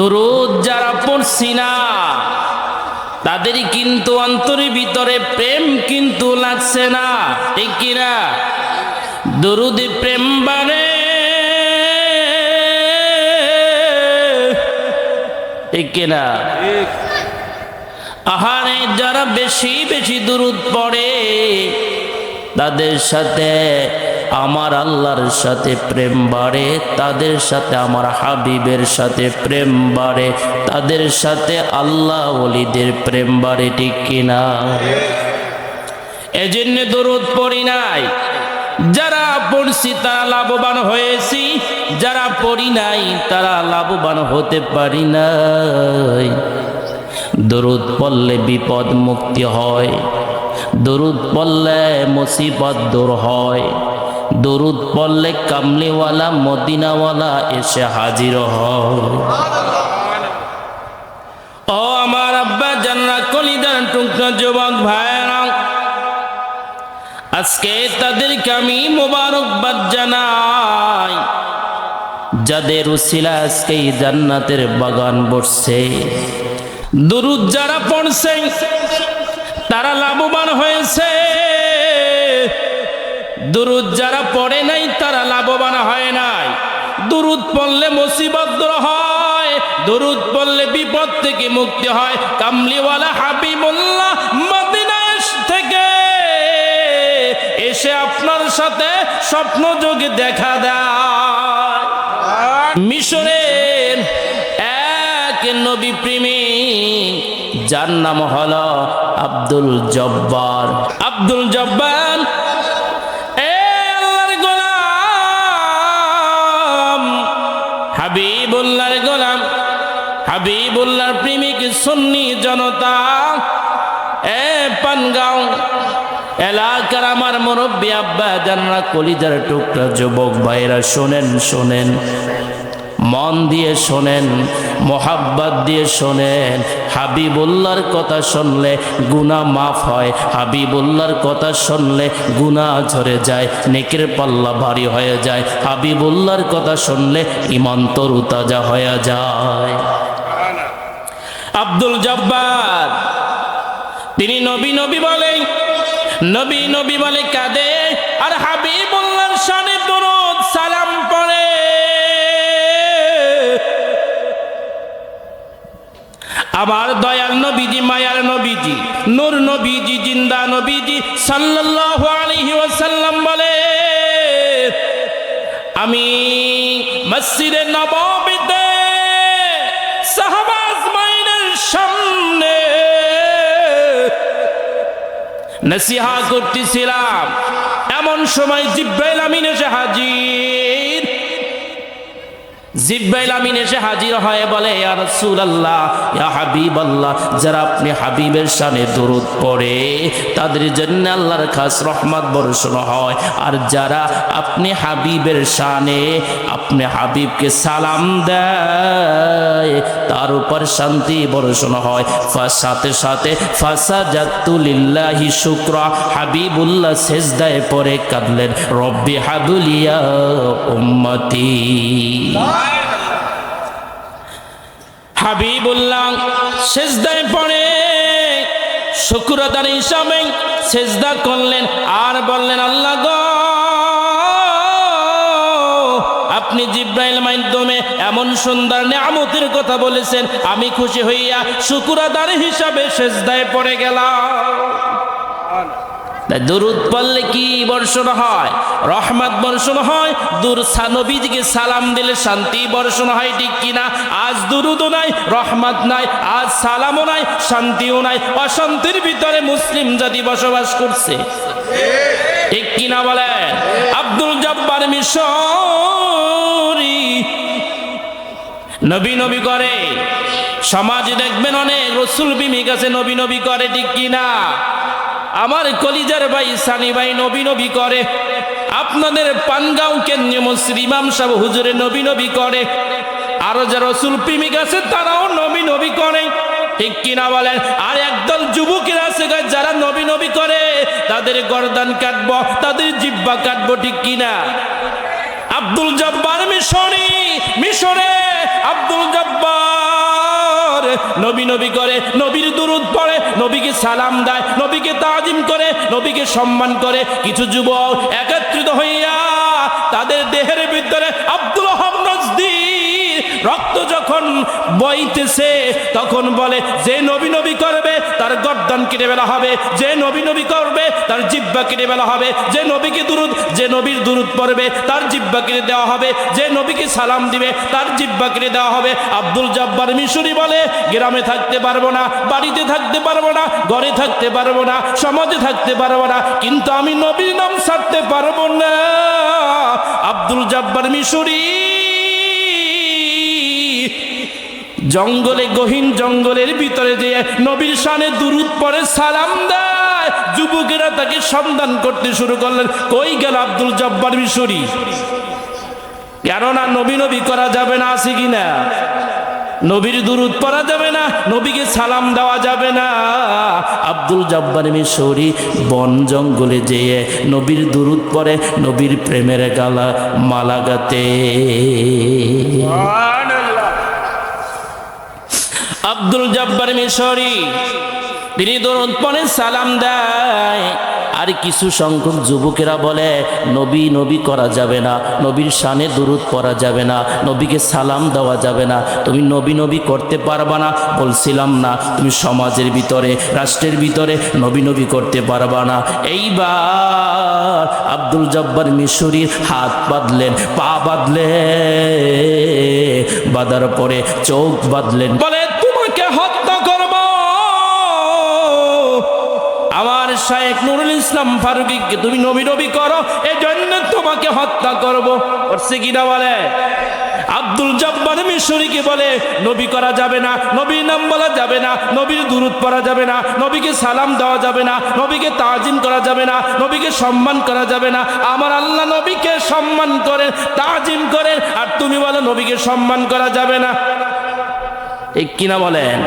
দরুদ যারা পড়ছি না, তাদের কিন্তু অন্তরের ভিতরে প্রেম কিন্তু লাগছে না, ঠিক কিনা? দরুদে প্রেম বাড়ে। ঠিক কিনা? আহারে যারা বেশি বেশি দূরত পড়ে, তাদের সাথে আমার আল্লাহর সাথে প্রেম বাড়ে, তাদের সাথে আমার হাবিবের সাথে প্রেম বাড়ে, তাদের সাথে আল্লাহ ওলিদের প্রেম বাড়ে, ঠিক কিনা এজন্য দরুদ পড়ি নাই। যারা পড়ছি তারা লাভবান হয়েছি, যারা পড়ি নাই তারা লাভবান হতে পারি নাই। দরুদ পড়লে বিপদ মুক্তি হয়, দরুদ পড়লে মুসিবত দূর হয়। দরুদ পড়লে কামলিওয়ালা, মদিনাওয়ালা এসে হাজির হয়। ও আমার আব্বা, জানরা কলিদার টুকরা যুবক ভাইরা আজকে তাদেরকে আমি মোবারকবাদ জানাই। যাদের উসিলা আজকে জান্নাতের বাগান বসছে। দুরুদ যারা পড়ছে, তারা লাভবান হয়েছে। দুরুদ যারা পড়ে নাই, তারা লাভবান হয় নাই। দুরুদ পড়লে মুসিবত হয়, দুরুদ পড়লে বিপদ থেকে মুক্তি হয়। কামলিওয়ালা হাবিবুল্লাহ মদিনায় থেকে এসে আপনার সাথে স্বপ্ন যোগে দেখা দেয়। মিশরের এক নবী প্রেমিক, যার নাম হল আব্দুল জব্বার। আব্দুল জব্বার হাবিবুল্লাহর গোলাম, হাবিবুল্লাহর প্রেমিক সুন্নি জনতা, এ পানগাঁও এলাকার আমার মুরব্বী আব্বা জানরা কলিজার টুকরা যুবক ভাইরা, শোনেন শোনেন। মন দিয়ে শোনেন, মোহাব্বত দিয়ে শোনেন। হাবিবুল্লার কথা শুনলে গুণা মাফ হয় হাবিবুল্লার কথা শুনলে গুণা ঝরে যায়, নেকের পাল্লা ভারী হয়ে যায়। হাবিবুল্লার কথা শুনলে ইমান তরু তাজা হয়ে যায়। আব্দুল জব্বার, তিনি নবী নবী বলে, নবী নবী বলে কাঁদে, আর হাবিবুল্লাহর শানে দরুদ আমার দয়াল নবীজি, মায়ার নবীজি, নূর নবীজি, জিন্দা নবীজি সাল্লাল্লাহু আলাইহি ওয়াসাল্লাম বলে, আমি মসজিদে নববীতে সাহাবা আজমাইনের সামনে নসিহা করতেছিলাম। এমন সময় জিব্রাইল আমিন এসে হাজির। জিব্রাইল আমিন এসে হাজির হয়, বলে, ইয়া রাসূলুল্লাহ, ইয়া হাবিবাল্লাহ, যারা আপনি হাবিবের শানে দরুদ পড়ে, তাদের জন্য আল্লাহর খাস রহমত বর্ষণ হয়। আর যারা আপনি হাবিবের শানে, আপনি হাবিবকে সালাম দেয়, তার উপর শান্তি বর্ষণ হয়। সাথে সাথে ফাসাজাতুলিল্লাহি শুকরা, হাবিবুল্লাহ সেজদায় পরে কাঁদলেন, রব্বি হাবুলিয়া উম্মতি হাবিবুল্লাহ সেজদায় পড়ে। শুক্রদার হিসাবে সেজদা করলেন। আর বললেন, আল্লাহ গো, আপনি জিব্রাইল মাধ্যমে এমন সুন্দর নামতির কথা বলেছেন, আমি খুশি হইয়া শুকুরাদার হিসাবে সেজদায় পড়ে গেলাম। তাই দরুদ পড়লে কি বর্ষণ হয়? রহমত বর্ষণ হয়? দূর নবীজিকে সালাম দিলে শান্তি বর্ষণ হয়, ঠিক কিনা আজ দুরুদও নাই, রহমত নাই, আজ সালামও নাই, শান্তিও নাই। অশান্তির ভিতরে মুসলিম জাতি বসবাস করছে, ঠিক কিনা বলেন? আব্দুল জব্বার মিশরি নবী নবী করে। সমাজে দেখবেন অনেক রসুল বিমি কাছে নবী নবী করে, ঠিক কিনা আমার কলিজার ভাই সানি ভাই নবী নবী করে। আপনাদের পানগাঁও কেন্দ্রীয় ইমাম সাহেব হুজুরে নবী নবী করে। আরও যারা রসুল প্রেমিক আছে, তারাও নবী নবী করে। ঠিক কিনা বলেন? আর একদল যুবকেরা আছে যারা নবী নবী করে, তাদের গরদান কাটবো, তাদের জিব্বা কাটবো, ঠিক কিনা? আব্দুল জব্বার মিশরি মিশরে নবী নবী করে, নবীর দুরুদ পড়ে, নবীকে সালাম দেয়, নবীকে তাজিম করে, নবীকে সম্মান করে। কিছু যুবক একত্রিত হইয়া তাদের দেহের ভিতরে আব্দুল রক্ত যখন বইতেছে, তখন বলে, যে নবী নবী করবে, তার গর্দান কেটে বেলা হবে। যে নবী নবী করবে তার জিব্বা কেটে বেলা হবে। যে নবীকে দুরুদ, যে নবীর দুরুদ পড়বে, তার জিব্বা কেটে দেওয়া হবে। যে নবীকে সালাম দিবে, তার জিব্বা কেটে দেওয়া হবে। আব্দুল জব্বার মিশরি বলে, গ্রামে থাকতে পারব না, বাড়িতে থাকতে পারব না, ঘরে থাকতে পারব না, সমাজে থাকতে পারব না, কিন্তু আমি নবীর নাম ছাড়তে পারব না। আব্দুল জব্বার মিশরি। জঙ্গলে, গহীন জঙ্গলের ভিতরে যে নবীর শানে দুরুদ পরে সালাম দেয়। যুবকেরা তাকে সন্ধান করতে শুরু করলেন। কই গেল আব্দুল জব্বার মিশরি? কেননা নবী নবী করা যাবে না আছে কিনা নবীর দুরুদ পড়া যাবে না নবীকে সালাম দেওয়া যাবে না। আব্দুল জব্বার মিশরি বন জঙ্গলে যেয়ে নবীর দুরুদ পরে নবীর প্রেমের গালা মালা গাতে আব্দুল জব্বার মিশরি তিনি দরুদ পরে সালাম দেয়। আর কিছু সংখ্যক যুবকেরা বলে, নবী নবী করা যাবে না। নবীর শানে দুরুদ পড়া যাবে না। নবীকে সালাম দেওয়া যাবে না। তুমি নবী নবী করতে পারবা না। বলছিলাম, না, তুমি সমাজের ভিতরে, রাষ্ট্রের ভিতরে নবী নবী করতে পারবা না। এইবার আব্দুল জব্বার মিশরির হাত বাঁধলেন, পা বাঁধলেন। বাঁধার পরে চোখ বাঁধলেন। বলে শায়েক নুরুল ইসলাম ফারুকিকে তুমি নবী নবী করো এই জন্য তোমাকে হত্যা করব। করছে কিনা বলে, আব্দুল জব্বার মিশরিকে বলে, নবী করা যাবে না, নবীর নাম বলা যাবে না, নবীর দুরুদ পড়া যাবে না, নবীকে সালাম দেওয়া যাবে না, নবীকে তাজিম করা যাবে না, নবীকে সম্মান করা যাবে না। আমার আল্লাহ নবীকে সম্মান করেন তাজিম করেন, আর তুমি বলো নবীকে সম্মান করা যাবে না। ঠিক কিনা বলেন?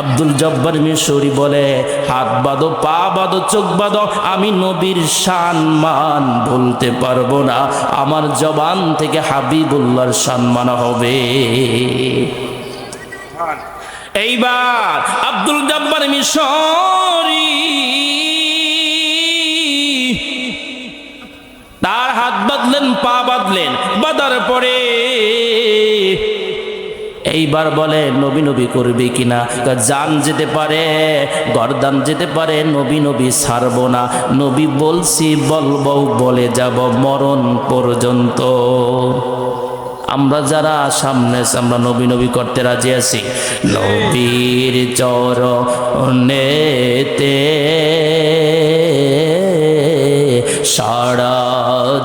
আব্দুল জব্বার মিশরি বলে, হাত বাঁধো, পা বাঁধো, চোখ বাঁধো, আমি নবীর সম্মান বলতে পারব না। আমার জবান থেকে হাবিবুল্লাহর সম্মান হবে। এইবার আব্দুল জব্বার মিশরি তার হাত বাঁধলেন, পা বাঁধলেন, বাঁধার পরে এইবার বলে, নবী নবী করবে কিনা? জান যেতে পারে, গরদান যেতে পারে, নবী নবী ছাড়ব না। নবী বলছি, বলব, বলে যাব মরণ পর্যন্ত। আমরা যারা সামনে আমরা নবী নবী করতে রাজি আছি। নবীর চর নেতে সারা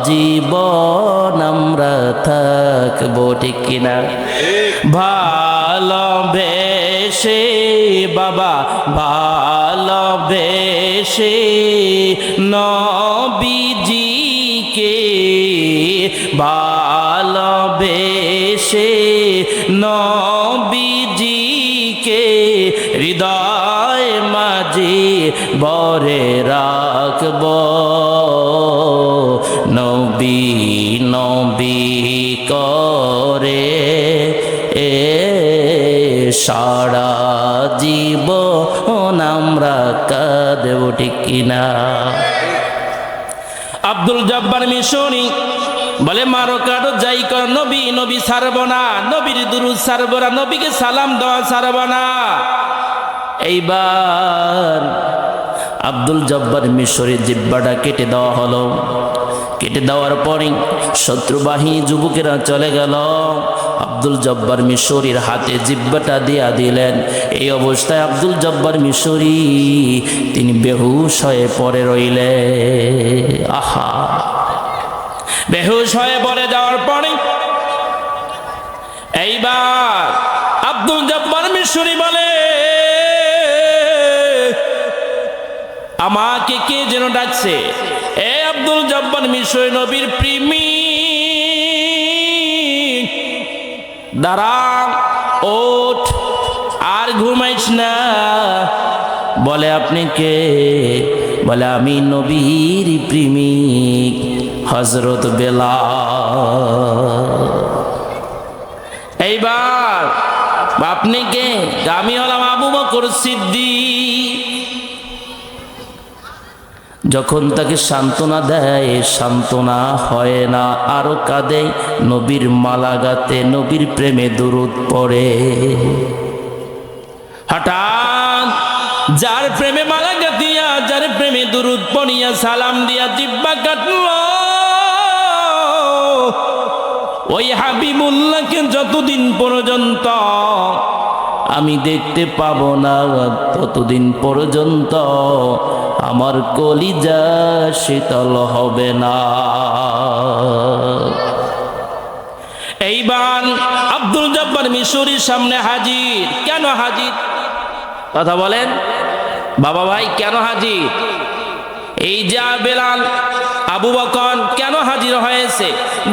জীবন আমরা থাকব, ঠিক কিনা? ভালোবেসে বাবা ভালোবেসে নবীজিকে ভালোবেসে নবীজিকে হৃদয় মাঝে বরে রাখব। সারা জীবন আমরা কাঁদেব ঠিক কিনা? আব্দুল জব্বার মিশনি বলে, মারো কাটো যাই কর নবী নবী সারব না। নবীর দুরু সারব না, নবীকে সালাম দেওয়া সারব না। এইবার আব্দুল জব্বার মিশরের জিব্বাটা কেটে দেওয়া হলো। কেটে দেওয়ার পরে শত্রুবাহিনী যুবকেরা চলে গেল। আব্দুল জব্বার মিশরীর হাতে জিব্বাটা দিয়া দিলেন। এই অবস্থায় আব্দুল জব্বার মিশরি তিনি বেহুশ হয়ে পড়ে রইলে। আহা। বেহুশ হয়ে পড়ে যাওয়ার পরে এইবার আব্দুল জব্বার মিশরি বলে, আমাকে কে যেন ডাকছে? আব্দুল জব্বার মিশরি নবীর প্রেমী। দাঁড়া ওঠ, আর ঘুমাইস না। বলে আপনি কে? বলে আমি নবীর প্রেমিক হজরত বেলা এইবার আপনি কে? আমি হলাম আবু বকর সিদ্দি যখন তাকে সান্ত্বনা দেয়, সান্ত্বনা হয় না। আরও কাঁদে, নবীর মালাগাতে নবীর প্রেমে দূরত পড়ে। হঠাৎ যার প্রেমে মালা গাতিয়া যার প্রেমে দুরুদ পড়িয়া সালাম দিয়া জিব্বা কাটল। ওই হাবিবুল্লাহকে যতদিন পর্যন্ত আমি দেখতে পাব না ততদিন পর্যন্ত আমার কলিজা শীতল হবে না। এইবার আব্দুল জব্বার মিশরির সামনে হাজির। কেন হাজির? কথা বলেন। বাবা ভাই, কেন হাজির? এই যা বেলাল, আবু বকর, কেন হাজির হয়েছে?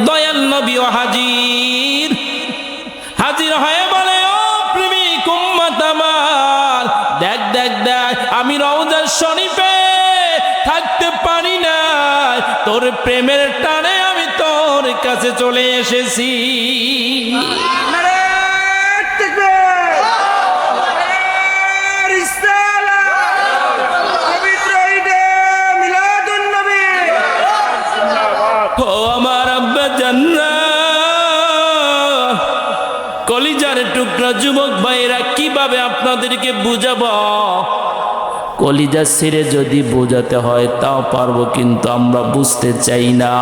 দয়াল নবীও হাজির। হাজির হয়ে দেখ দেয়, আমি রওজা শরীফে থাকতে পারি না। তোর প্রেমের টানে আমি তোর কাছে চলে এসেছি। আপনাদেরকে বুঝাব। কলিজা ছেড়ে যদি বোঝাতে হয় তাও পারব কিন্তু আমরা বুঝতে চাই না।